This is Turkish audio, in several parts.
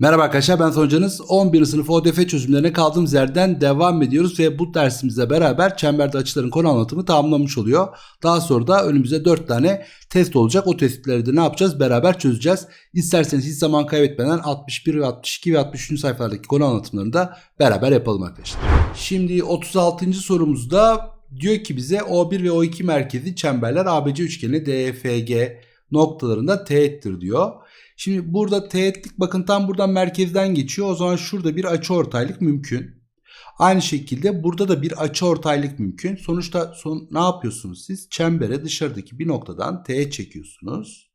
Merhaba arkadaşlar ben Soncanız. 11. sınıf ODF çözümlerine kaldığımız yerden devam ediyoruz ve bu dersimizle beraber çemberde açıların konu anlatımı tamamlanmış oluyor. Daha sonra da önümüzde 4 tane test olacak. O testleri de ne yapacağız? Beraber çözeceğiz. İsterseniz hiç zaman kaybetmeden 61 ve 62 ve 63. sayfalardaki konu anlatımlarını da beraber yapalım arkadaşlar. Şimdi 36. sorumuzda diyor ki bize O1 ve O2 merkezi çemberler ABC üçgeni DFG noktalarında teğettir diyor. Şimdi burada teğetlik bakın tam buradan merkezden geçiyor. O zaman şurada bir açı ortaylık mümkün. Aynı şekilde burada da bir açı ortaylık mümkün. Sonuçta son, ne yapıyorsunuz siz? Çembere dışarıdaki bir noktadan teğet çekiyorsunuz.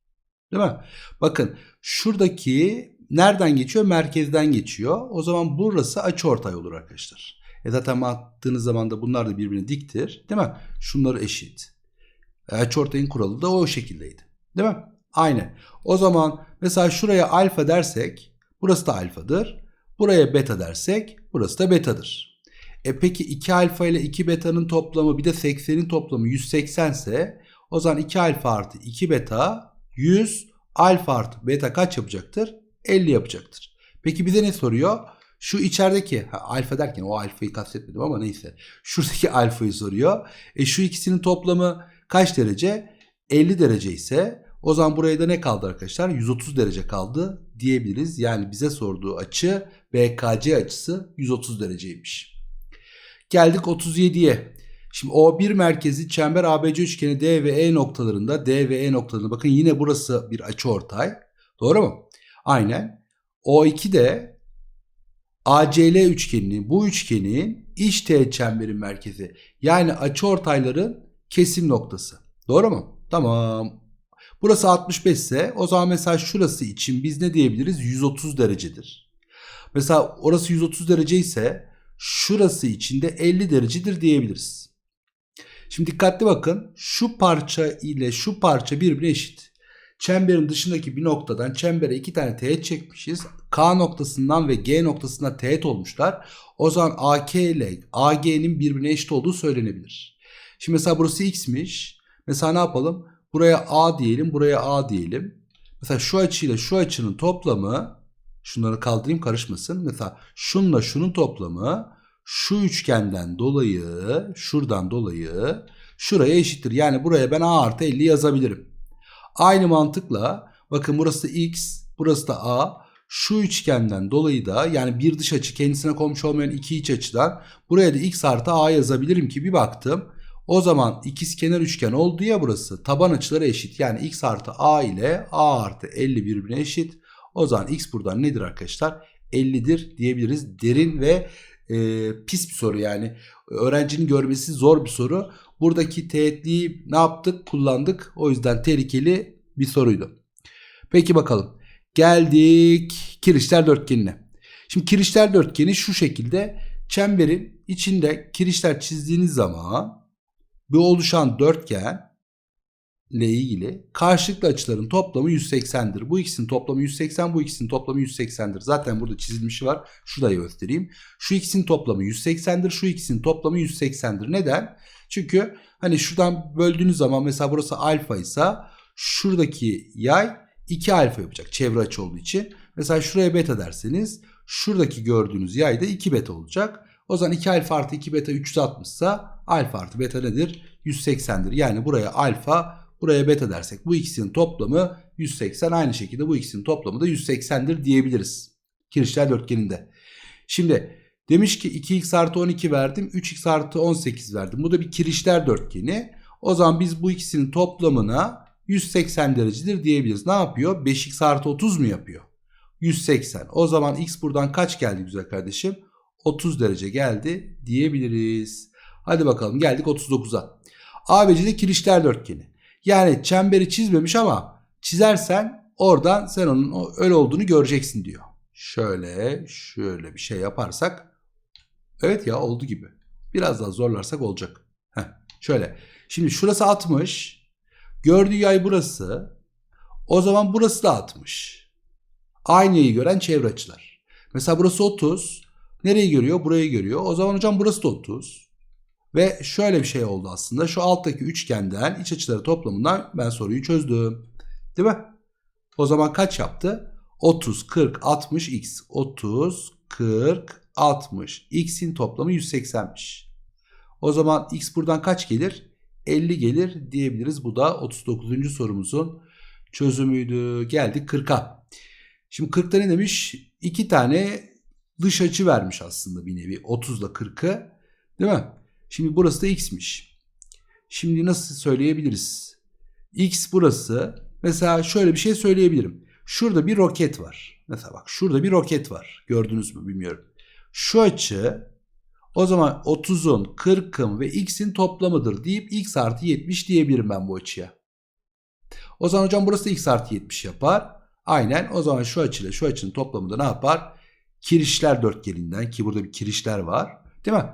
Değil mi? Bakın şuradaki nereden geçiyor? Merkezden geçiyor. O zaman burası açı ortay olur arkadaşlar. E zaten attığınız zaman da bunlar da birbirine diktir. Değil mi? Şunları eşit. E, açı ortayın kuralı da o şekildeydi. Değil mi? Aynı. O zaman mesela şuraya alfa dersek burası da alfadır. Buraya beta dersek burası da betadır. E peki 2 alfa ile 2 betanın toplamı bir de 80'in toplamı 180 ise o zaman 2 alfa artı 2 beta 100 alfa artı beta kaç yapacaktır? 50 yapacaktır. Peki bize ne soruyor? Şu içerideki ha, alfa derken o alfayı kastetmedim ama neyse. Şuradaki alfayı soruyor. E şu ikisinin toplamı kaç derece? 50 derece ise o zaman buraya da ne kaldı arkadaşlar? 130 derece kaldı diyebiliriz. Yani bize sorduğu açı BKC açısı 130 dereceymiş. Geldik 37'ye. Şimdi O1 merkezi çember ABC üçgeni D ve E noktalarında D ve E noktalarında bakın yine burası bir açı ortay. Doğru mu? Aynen. O2 de ACL üçgeninin bu üçgenin iç teğet çemberin merkezi. Yani açı ortayların kesim noktası. Doğru mu? Tamam. Burası 65 ise o zaman mesela şurası için biz ne diyebiliriz? 130 derecedir. Mesela orası 130 derece ise şurası için de 50 derecedir diyebiliriz. Şimdi dikkatli bakın. Şu parça ile şu parça birbirine eşit. Çemberin dışındaki bir noktadan çembere iki tane teğet çekmişiz. K noktasından ve G noktasından teğet olmuşlar. O zaman AK ile AG'nin birbirine eşit olduğu söylenebilir. Şimdi mesela burası X'miş. Mesela ne yapalım? Buraya A diyelim, buraya A diyelim. Mesela şu açıyla şu açının toplamı, şunları kaldırayım karışmasın. Mesela şunla şunun toplamı şu üçgenden dolayı, şuradan dolayı şuraya eşittir. Yani buraya ben A artı 50 yazabilirim. Aynı mantıkla bakın burası X, burası da A. Şu üçgenden dolayı da yani bir dış açı kendisine komşu olmayan iki iç açıdan buraya da X artı A yazabilirim ki bir baktım. O zaman ikiz kenar üçgen oldu ya burası. Taban açıları eşit. Yani x artı a ile a artı 50 birbirine eşit. O zaman x buradan nedir arkadaşlar? 50'dir diyebiliriz. Derin ve e, pis bir soru yani. Öğrencinin görmesi zor bir soru. Buradaki teğetliği ne yaptık? Kullandık. O yüzden tehlikeli bir soruydu. Peki bakalım. Geldik kirişler dörtgenine. Şimdi kirişler dörtgeni şu şekilde çemberin içinde kirişler çizdiğiniz zaman bu oluşan dörtgen ile ilgili karşılıklı açıların toplamı 180'dir. Bu ikisinin toplamı 180, bu ikisinin toplamı 180'dir. Zaten burada çizilmişi var. Şurayı göstereyim. Şu ikisinin toplamı 180'dir, şu ikisinin toplamı 180'dir. Neden? Çünkü hani şuradan böldüğünüz zaman mesela burası alfa ise şuradaki yay 2 alfa yapacak çevre açı olduğu için. Mesela şuraya beta derseniz şuradaki gördüğünüz yay da 2 beta olacak. O zaman 2 alfa artı 2 beta 360 ise alfa artı beta nedir? 180'dir. Yani buraya alfa buraya beta dersek bu ikisinin toplamı 180. Aynı şekilde bu ikisinin toplamı da 180'dir diyebiliriz. Kirişler dörtgeninde. Şimdi demiş ki 2x artı 12 verdim 3x artı 18 verdim. Bu da bir kirişler dörtgeni. O zaman biz bu ikisinin toplamına 180 derecedir diyebiliriz. Ne yapıyor? 5x artı 30 mu yapıyor? 180. O zaman x buradan kaç geldi güzel kardeşim? 30 derece geldi diyebiliriz. Hadi bakalım geldik 39'a. ABC'de kirişler dörtgeni. Yani çemberi çizmemiş ama çizersen oradan sen onun öyle olduğunu göreceksin diyor. Şöyle şöyle bir şey yaparsak evet ya oldu gibi. Biraz daha zorlarsak olacak. Heh, şöyle. Şimdi şurası 60. Gördüğü yay burası. O zaman burası da 60. Aynı yayı gören çevre açılar. Mesela burası 30. Nereyi görüyor? Burayı görüyor. O zaman hocam burası da 30. Ve şöyle bir şey oldu aslında. Şu alttaki üçgenden iç açıları toplamından ben soruyu çözdüm. Değil mi? O zaman kaç yaptı? 30, 40, 60, x. 30, 40, 60. x'in toplamı 180'miş. O zaman x buradan kaç gelir? 50 gelir diyebiliriz. Bu da 39. sorumuzun çözümüydü. Geldik 40'a. Şimdi 40'ta ne demiş? İki tane dış açı vermiş aslında bir nevi. 30 ile 40'ı. Değil mi? Şimdi burası da x'miş. Şimdi nasıl söyleyebiliriz? X burası. Mesela şöyle bir şey söyleyebilirim. Şurada bir roket var. Mesela bak şurada bir roket var. Gördünüz mü bilmiyorum. Şu açı o zaman 30'un, 40'ın ve x'in toplamıdır deyip x artı 70 diyebilirim ben bu açıya. O zaman hocam burası da x artı 70 yapar. Aynen o zaman şu açıyla şu açının toplamı da ne yapar? Kirişler dörtgeninden ki burada bir kirişler var. Değil mi?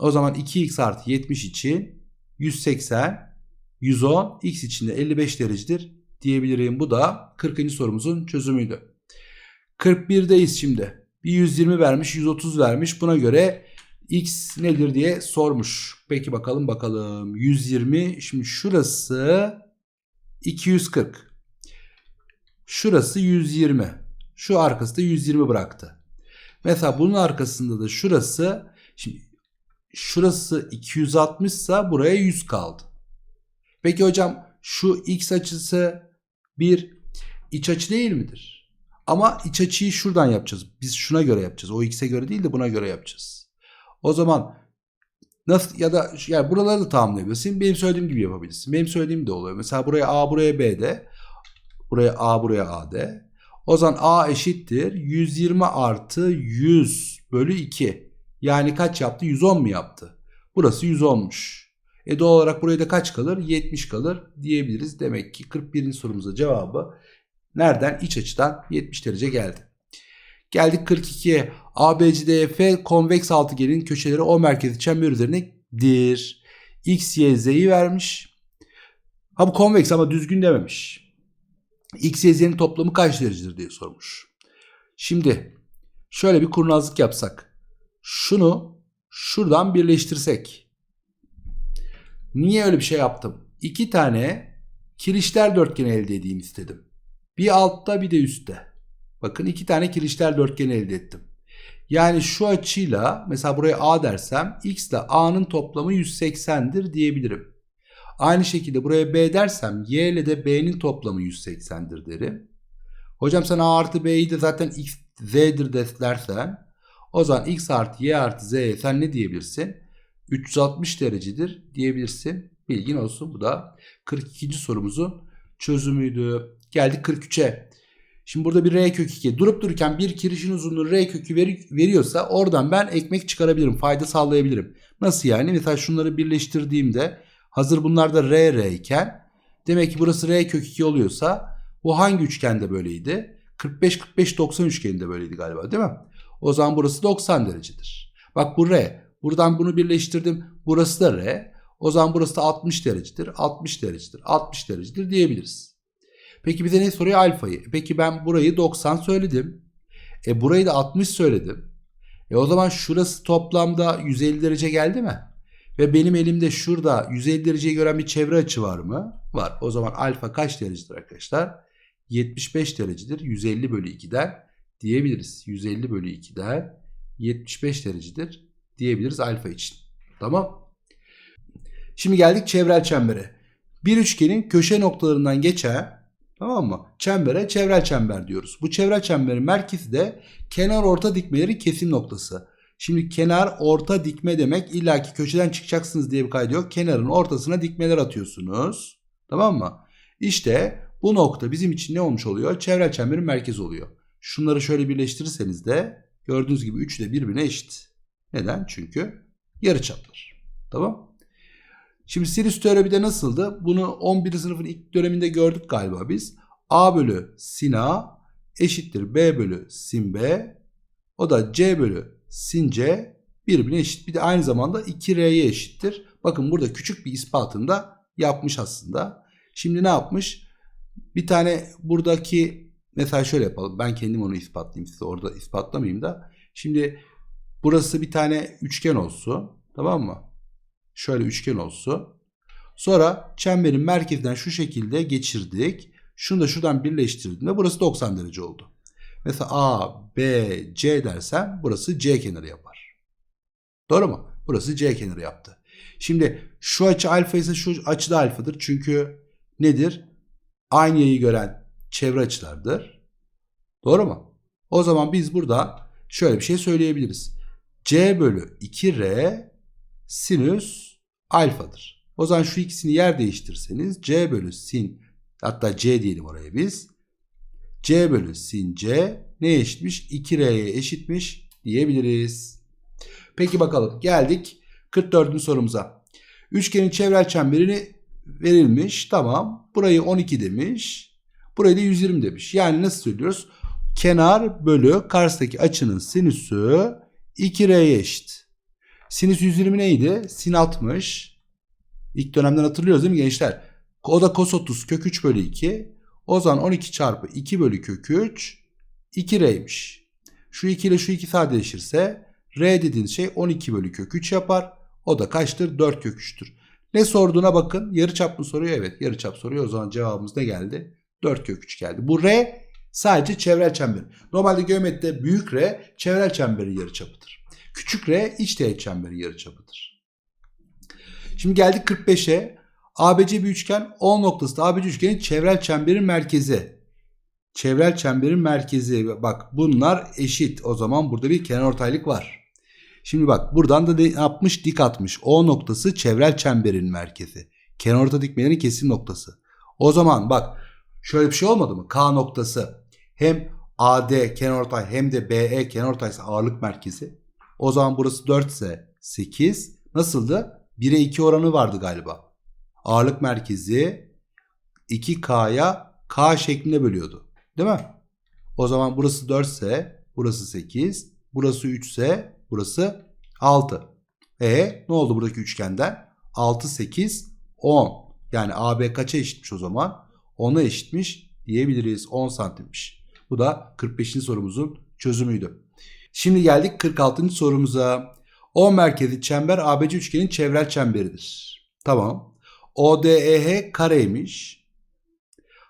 O zaman 2x artı 70 için 180, 110, x için de 55 derecedir diyebilirim. Bu da 40. sorumuzun çözümüydü. 41'deyiz şimdi. Bir 120 vermiş, 130 vermiş. Buna göre x nedir diye sormuş. Peki bakalım bakalım. 120 şimdi şurası 240. Şurası 120. Şu arkası da 120 bıraktı. Mesela bunun arkasında da şurası şimdi şurası 260 ise buraya 100 kaldı. Peki hocam şu x açısı bir iç açı değil midir? Ama iç açıyı şuradan yapacağız. Biz şuna göre yapacağız. O x'e göre değil de buna göre yapacağız. O zaman nasıl ya da yani buraları da tamamlayabilirsin. Benim söylediğim gibi yapabilirsin. Benim söylediğim de oluyor. Mesela buraya A buraya B de. Buraya A buraya A de. O zaman A eşittir 120 artı 100 bölü 2. Yani kaç yaptı? 110 mu yaptı? Burası 110'muş. E doğal olarak buraya da kaç kalır? 70 kalır diyebiliriz. Demek ki 41. sorumuza cevabı nereden? İç açıdan 70 derece geldi. Geldik 42'ye. ABCDF konveks altıgenin köşeleri O merkezi çember üzerindedir. X, Y, Z'yi vermiş. Ha bu konveks ama düzgün dememiş. X, Y, Z'nin toplamı kaç derecedir diye sormuş. Şimdi şöyle bir kurnazlık yapsak. Şunu şuradan birleştirsek. Niye öyle bir şey yaptım? İki tane kirişler dörtgeni elde edeyim istedim. Bir altta bir de üstte. Bakın iki tane kirişler dörtgeni elde ettim. Yani şu açıyla mesela buraya A dersem X ile A'nın toplamı 180'dir diyebilirim. Aynı şekilde buraya B dersem Y ile de B'nin toplamı 180'dir derim. Hocam sen A artı B'yi de zaten X, Z'dir dersen o zaman X artı Y artı Z'ye sen ne diyebilirsin? 360 derecedir diyebilirsin. Bilgin olsun. Bu da 42. sorumuzun çözümüydü. Geldik 43'e. Şimdi burada bir R kök 2. Durup dururken bir kirişin uzunluğu R kökü veriyorsa oradan ben ekmek çıkarabilirim. Fayda sağlayabilirim. Nasıl yani? Mesela şunları birleştirdiğimde hazır bunlar da R R iken demek ki burası R kök 2 oluyorsa bu hangi üçgende böyleydi? 45-45-90 üçgeninde böyleydi galiba değil mi? O zaman burası 90 derecedir. Bak bu R. Buradan bunu birleştirdim. Burası da R. O zaman burası da 60 derecedir. 60 derecedir. 60 derecedir diyebiliriz. Peki bize ne soruyor? Alfayı. Peki ben burayı 90 söyledim. E burayı da 60 söyledim. E o zaman şurası toplamda 150 derece geldi mi? Ve benim elimde şurada 150 dereceyi gören bir çevre açı var mı? Var. O zaman alfa kaç derecedir arkadaşlar? 75 derecedir. 150 bölü 2'den diyebiliriz. 150 bölü 2'den 75 derecedir diyebiliriz alfa için. Tamam. Şimdi geldik çevrel çembere. Bir üçgenin köşe noktalarından geçen Tamam mı? Çembere çevrel çember diyoruz. Bu çevrel çemberin merkezi de kenar orta dikmeleri kesim noktası. Şimdi kenar orta dikme demek illaki köşeden çıkacaksınız diye bir kaydı yok. Kenarın ortasına dikmeler atıyorsunuz. Tamam mı? İşte bu nokta bizim için ne olmuş oluyor? Çevrel çemberin merkezi oluyor. Şunları şöyle birleştirirseniz de gördüğünüz gibi üçü de birbirine eşit. Neden? Çünkü yarıçaplar. Tamam? Şimdi sinüs teoremi de nasıldı? Bunu 11. sınıfın ilk döneminde gördük galiba biz. A bölü sin A eşittir B bölü sin B. O da C bölü sin C birbirine eşit. Bir de aynı zamanda 2R'ye eşittir. Bakın burada küçük bir ispatını da yapmış aslında. Şimdi ne yapmış? Bir tane buradaki mesela şöyle yapalım. Ben kendim onu ispatlayayım size orada ispatlamayayım da. Şimdi burası bir tane üçgen olsun. Tamam mı? Şöyle üçgen olsun. Sonra çemberin merkezinden şu şekilde geçirdik. Şunu da şuradan birleştirdiğimde burası 90 derece oldu. Mesela A, B, C dersem burası C kenarı yapar. Doğru mu? Burası C kenarı yaptı. Şimdi şu açı alfa ise şu açı da alfadır. Çünkü nedir? Aynı yayı gören çevre açılardır. Doğru mu? O zaman biz burada şöyle bir şey söyleyebiliriz. C bölü 2R sinüs alfadır. O zaman şu ikisini yer değiştirseniz C bölü sin hatta C diyelim oraya biz. C bölü sin C ne eşitmiş? 2R'ye eşitmiş diyebiliriz. Peki bakalım geldik 44. sorumuza. Üçgenin çevrel çemberini verilmiş. Tamam. Burayı 12 demiş. Burayı da 120 demiş. Yani nasıl söylüyoruz? Kenar bölü karşıdaki açının sinüsü 2R'ye eşit. Sinüs 120 neydi? Sin 60. İlk dönemden hatırlıyoruz değil mi gençler? O da kos 30 kök 3 bölü 2. O zaman 12 çarpı 2 bölü kök 3 2R'ymiş. Şu 2 ile şu 2 sadeleşirse R dediğiniz şey 12 bölü kök 3 yapar. O da kaçtır? 4 kök 3'tür. Ne sorduğuna bakın. Yarıçap mı soruyor? Evet yarıçap soruyor. O zaman cevabımız ne geldi? 4 kök 3 geldi. Bu R sadece çevrel çember. Normalde geometride büyük R çevrel çemberin yarıçapıdır. Küçük R iç teğet çemberin yarıçapıdır. Şimdi geldik 45'e. ABC bir üçgen 10 noktası da ABC üçgenin çevrel çemberin merkezi. Çevrel çemberin merkezi. Bak bunlar eşit. O zaman burada bir kenarortaylık var. Şimdi bak buradan da ne yapmış dik atmış. O noktası çevrel çemberin merkezi. Kenarorta dikmelerin kesim noktası. O zaman bak şöyle bir şey olmadı mı? K noktası hem AD kenarortay hem de BE kenarortay ise ağırlık merkezi. O zaman burası 4 ise 8. Nasıldı? 1'e 2 oranı vardı galiba. Ağırlık merkezi 2K'ya K şeklinde bölüyordu. Değil mi? O zaman burası 4 ise burası 8. Burası 3 ise burası 6. E ne oldu buradaki üçgenden? 6, 8, 10. Yani AB kaça eşitmiş o zaman? 10'a eşitmiş diyebiliriz. 10 santimmiş. Bu da 45. sorumuzun çözümüydü. Şimdi geldik 46. sorumuza. O merkezi çember ABC üçgenin çevrel çemberidir. Tamam. ODEH kareymiş.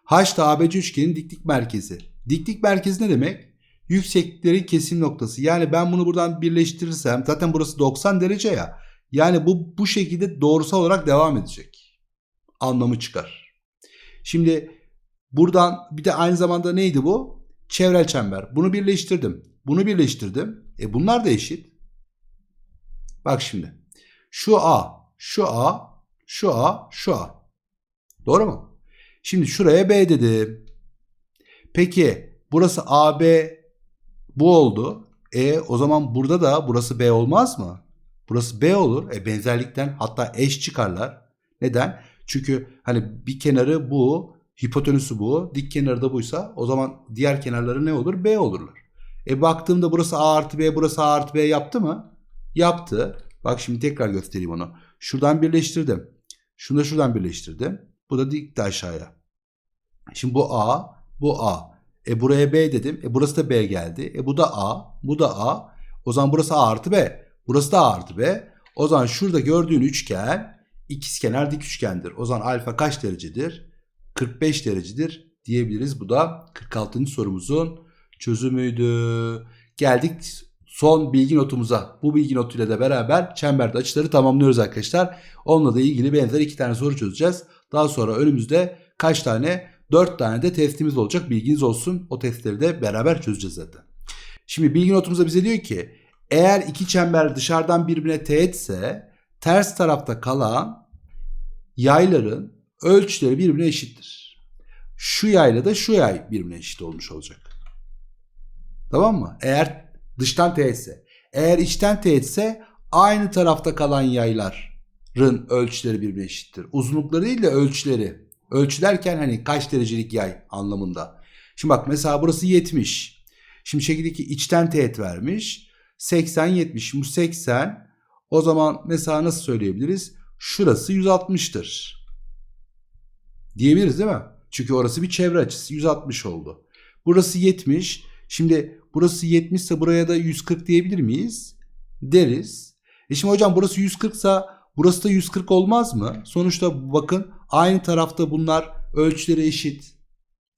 H da ABC üçgenin diklik merkezi. Diklik merkezi ne demek? Yüksekliklerin kesim noktası. Yani ben bunu buradan birleştirirsem zaten burası 90 derece ya. Yani bu bu şekilde doğrusal olarak devam edecek. Anlamı çıkar. Şimdi buradan bir de aynı zamanda neydi bu? Çevrel çember. Bunu birleştirdim. Bunu birleştirdim. E bunlar da eşit. Bak şimdi. Şu A, şu A, şu A, şu A. Doğru mu? Şimdi şuraya B dedim. Peki burası AB bu oldu. E o zaman burada da burası B olmaz mı? Burası B olur. E benzerlikten hatta eş çıkarlar. Neden? Çünkü hani bir kenarı bu, hipotenüsü bu, dik kenarı da buysa o zaman diğer kenarları ne olur? B olurlar. E baktığımda burası A artı B, burası A artı B yaptı mı? Yaptı. Bak şimdi tekrar göstereyim onu. Şuradan birleştirdim. Şunu da şuradan birleştirdim. Bu da dikti aşağıya. Şimdi bu A, bu A. E buraya B dedim. E burası da B geldi. E bu da A, bu da A. O zaman burası A artı B. Burası da A artı B. O zaman şurada gördüğün üçgen ikizkenar dik üçgendir. O zaman alfa kaç derecedir? 45 derecedir diyebiliriz. Bu da 46. sorumuzun çözümüydü. Geldik son bilgi notumuza. Bu bilgi notuyla da beraber çemberde açıları tamamlıyoruz arkadaşlar. Onunla da ilgili benzer iki tane soru çözeceğiz. Daha sonra önümüzde kaç tane? 4 tane de testimiz olacak. Bilginiz olsun. O testleri de beraber çözeceğiz zaten. Şimdi bilgi notumuzda bize diyor ki eğer iki çember dışarıdan birbirine teğetse ters tarafta kalan yayların ölçüleri birbirine eşittir. Şu yayla da şu yay birbirine eşit olmuş olacak. Tamam mı? Eğer dıştan teğetse. Eğer içten teğetse aynı tarafta kalan yayların ölçüleri birbirine eşittir. Uzunlukları değil de ölçüleri. Ölçü derken hani kaç derecelik yay anlamında. Şimdi bak mesela burası 70. Şimdi şekildeki içten teğet vermiş. 80 70. Şimdi bu 80 o zaman mesela nasıl söyleyebiliriz? Şurası 160'tır. Diyebiliriz değil mi? Çünkü orası bir çevre açısı. 160 oldu. Burası 70. Şimdi burası 70 ise buraya da 140 diyebilir miyiz? Deriz. E şimdi hocam burası 140 ise burası da 140 olmaz mı? Sonuçta bakın aynı tarafta bunlar ölçüleri eşit.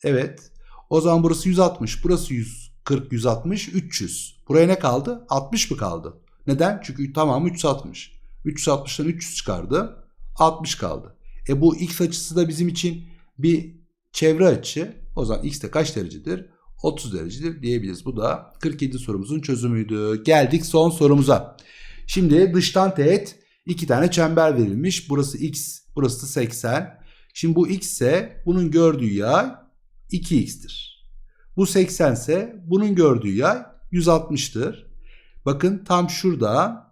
Evet. O zaman burası 160, burası 140. 40, 160, 300. Buraya ne kaldı? 60 mı kaldı? Neden? Çünkü tamamı 360. 360'dan 300 çıkardı. 60 kaldı. E bu x açısı da bizim için bir çevre açı. O zaman x de kaç derecedir? 30 derecedir diyebiliriz. Bu da 47 sorumuzun çözümüydü. Geldik son sorumuza. Şimdi dıştan teğet iki tane çember verilmiş. Burası x, burası da 80. Şimdi bu x ise bunun gördüğü yay 2x'tir. Bu 80 ise bunun gördüğü yay 160'tır. Bakın tam şurada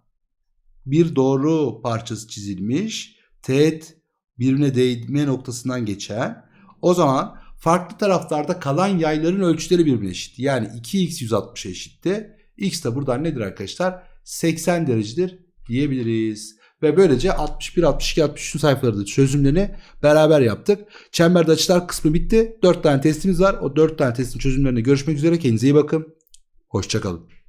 bir doğru parçası çizilmiş. Teğet birbirine değme noktasından geçen. O zaman farklı taraflarda kalan yayların ölçüleri birbirine eşit. Yani 2x 160'a eşitti. X de buradan nedir arkadaşlar? 80 derecedir diyebiliriz. Ve böylece 61, 62, 63 sayfalarda çözümlerini beraber yaptık. Çemberde açılar kısmı bitti. 4 tane testimiz var. O 4 tane testin çözümlerine görüşmek üzere. Kendinize iyi bakın. Hoşçakalın.